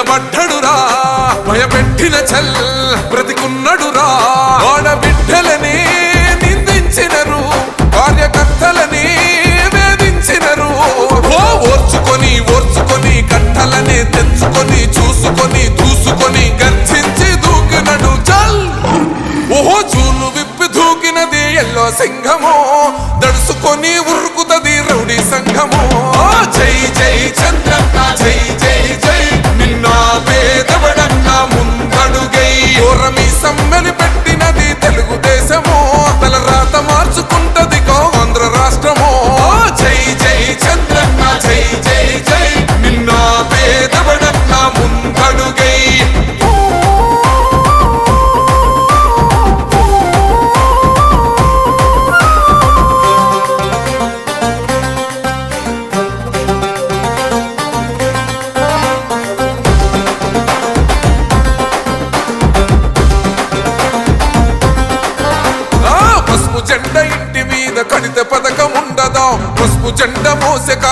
నిలబడ్డడురా భయపెట్టిన చల్ బ్రతికున్నడురా.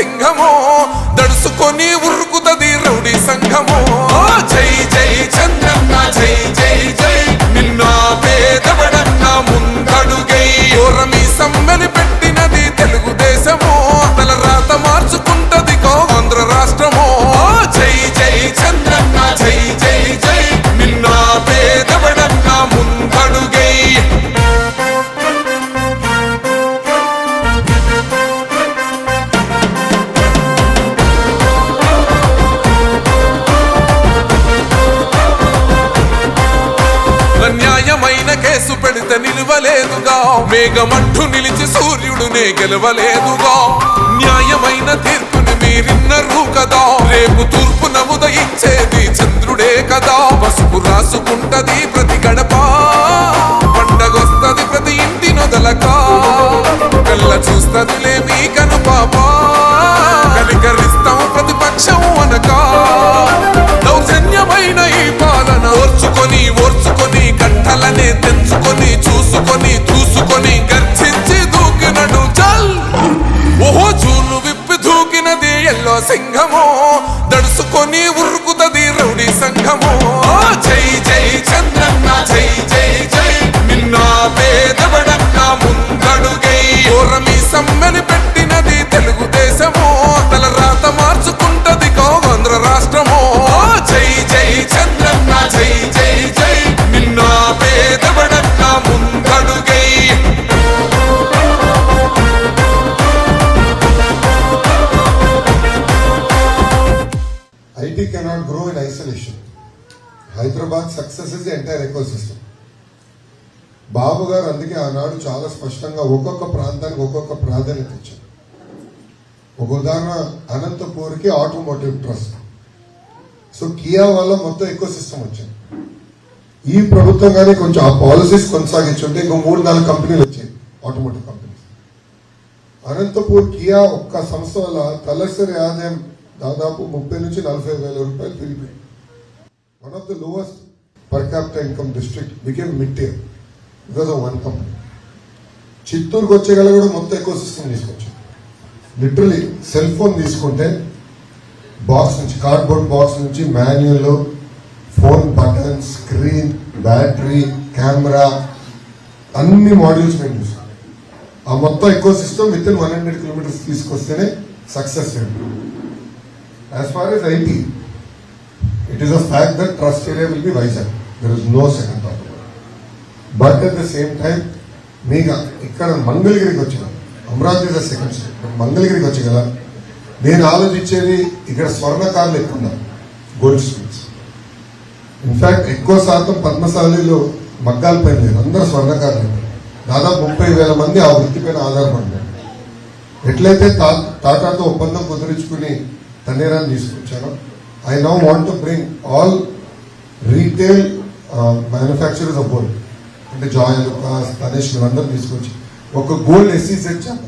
ఎల్లో సింహము కేసు పెడితే నిలవలేదుగా. మేఘమట్టు నిలిచి సూర్యుడునే గెలవలేదుగా. న్యాయమైన తీర్పుని మీరిన్నరు కదా. రేపు తూర్పు నముదయించేది చంద్రుడే కదా. పసుపు రాసుకుంటది ప్రతి గడప. పండగొస్తది ప్రతి ఇంటి నొదలక. కళ్ళ చూస్తదిలే మీ కను పాప కనికరిస్తాం ప్రతిపక్షం అనక ఓర్చుకొని తెచ్చుకొని చూసుకొని చూసుకొని గర్జించి దూకినడు చల్ ఓహో చూలు విప్పి దూకినది ఎల్లో సింహము. దడుసుకొని ఉరుకుతది రౌడీ సంఘము. జై జై చంద్రన్న జై జై జై. నిన్న పేదవడన్న ముందడుగై ఓరమి సమ్మెని IT cannot grow in isolation. Hyderabad success is the entire ecosystem Babu గారు అందుకే ఆనాడు చాలా స్పష్టంగా ఒక్కొక్క ప్రాంతానికి ఒక్కొక్క ప్రాధాన్యత ఇచ్చారు. ఒక ఉదాహరణ అనంతపూర్కి ఆటోమోటివ్ ట్రస్ట్ సో కియా వల్ల మొత్తం ఎక్కువ సిస్టమ్ వచ్చింది. ఈ ప్రభుత్వం కానీ కొంచెం ఆ పాలసీస్ కొనసాగించుంటే ఇంకో మూడు నాలుగు కంపెనీలు వచ్చాయి ఆటోమోటివ్ కంపెనీస్ అనంతపూర్ కియా ఒక్క సంస్థ వల్ల తలసరి ఆదాయం దాదాపు ముప్పై నుంచి నలభై వేల రూపాయలు పెరిగిపోయింది one of the lowest per capital income district became mid tier because of one company చిత్తూరుకి వచ్చేగల కూడా మొత్తం ఎక్కువ సిస్టమ్ తీసుకొచ్చాం లిటరలీ సెల్ ఫోన్ తీసుకుంటే బాక్స్ నుంచి కార్డ్బోర్డ్ బాక్స్ నుంచి manual phone button screen battery camera అన్ని మాడ్యూల్స్ మేము చూసాం ఆ మొత్తం ఎక్కువ system with in one hundred kilometres తీసుకొస్తేనే success as far it is it fact that trust area trust area wiser. There Vizag there second thought second it. But at the same time మీకు ఇక్కడ మంగళగిరికి వచ్చిన Amaravati is the second state మంగళగిరికి వచ్చి కదా నేను ఆలోచించేది ఇక్కడ స్వర్ణకారులు ఎక్కువ ఉన్నారు గోల్డ్ స్ట్రీట్స్ ఇన్ఫాక్ట్ ఎక్కువ శాతం పద్మశాలిలో మగ్గాల పైన లేదు. అందరూ స్వర్ణకారులు దాదాపు ముప్పై వేల మంది ఆ వృత్తి పైన ఆధారపడ్డారు ఎట్లయితే టాటాతో ఒప్పందం కుదిరించుకుని తన్నీరాన్ని తీసుకొచ్చాను I now want to bring all retail manufacturers of gold అంటే జాయ్ తనేష్ అందరూ తీసుకొచ్చి ఒక గోల్డ్ ఎస్సీసెట్ చేద్దాం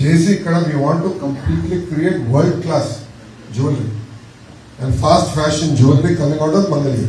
చేసి ఇక్కడ we want to completely create world class jewellery and fast fashion jewellery coming out of Mangalagiri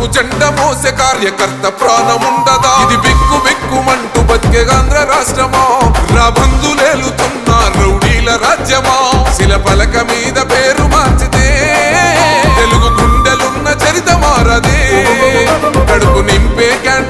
పసుపు జెండ మోసే కార్యకర్త ప్రాణం ఉండదా ఇది బిక్కు బిక్కుమంటూ బతికే ఆంధ్ర రాష్ట్రమా? రా బంధులేలుతున్న రౌడీల రాజ్యమా? శిల పలక మీద పేరు మార్చితే తెలుగు గుండెలున్న చరిత మారదే. కడుపు నింపే క్యాంటీన్లు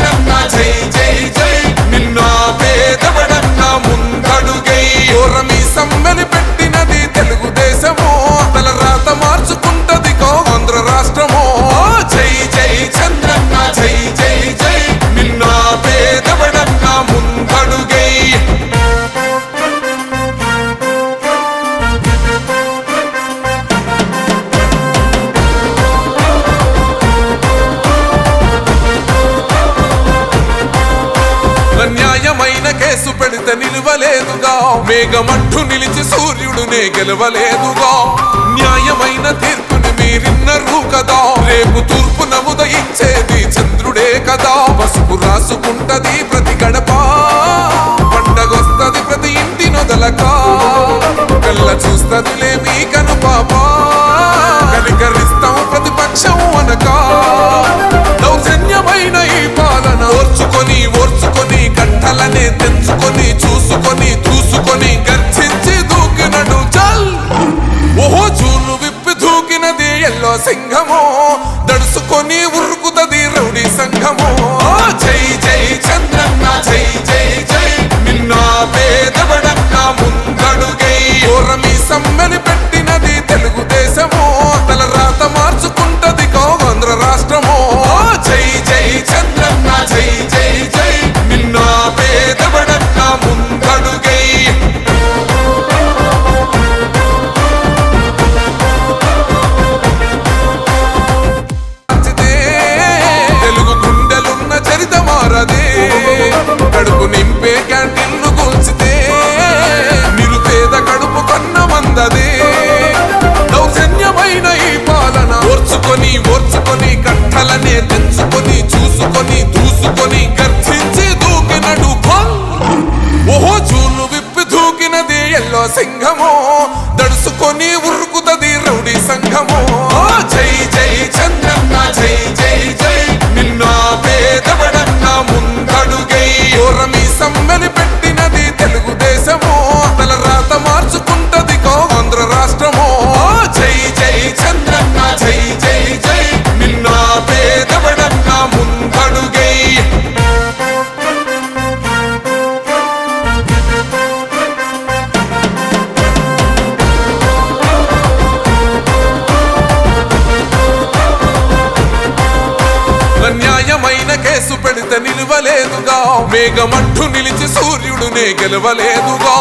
మేఘమంటూ నిలిచి సూర్యుడునే గెలవలేదుగా. న్యాయమైన తీర్పుని మీరిన్నరు కదా. రేపు తూర్పు నముదయించేది చంద్రుడే కదా. పసుపు రాసుకుంటది ప్రతి గడప. పండగొస్తది ప్రతి ఇంటి నొదలక. కళ్ళ చూస్తదిలే మీ కను పాప కనికరిస్తాం ప్రతిపక్షం అనక. దౌర్జన్యమైన ఈ పాలన ఓర్చుకొని ఓర్చుకొని కట్టలనే తెంచుకొని చూసుకొని దూసుకొని గర్జించి దూకినడు చల్ ఓహో చూలు విప్పి దూకినది ఎల్లో సింహం మేఘమట్టు నిలిచి సూర్యుడునే గెలవలేదుగా.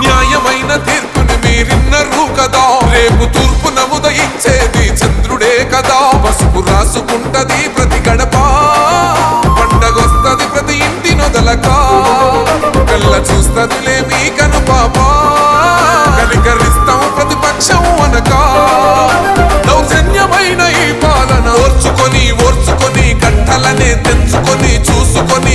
న్యాయమైన తీర్పుని మీరిన్నరు కదా. రేపు తూర్పు నముదయించేది చంద్రుడే కదా. పసుపు రాసుకుంటది ప్రతి గడప. పండగొస్తది ప్రతి ఇంటి నొదలక. కళ్ళ చూస్తదిలే మీ కను పాప కనికరిస్తాం ప్రతిపక్షం అనక దౌర్జన్యమైన ఈ పాలన. ఓర్చుకొని ఓర్చుకొని కట్టలనే తెంచుకొని చూసుకొని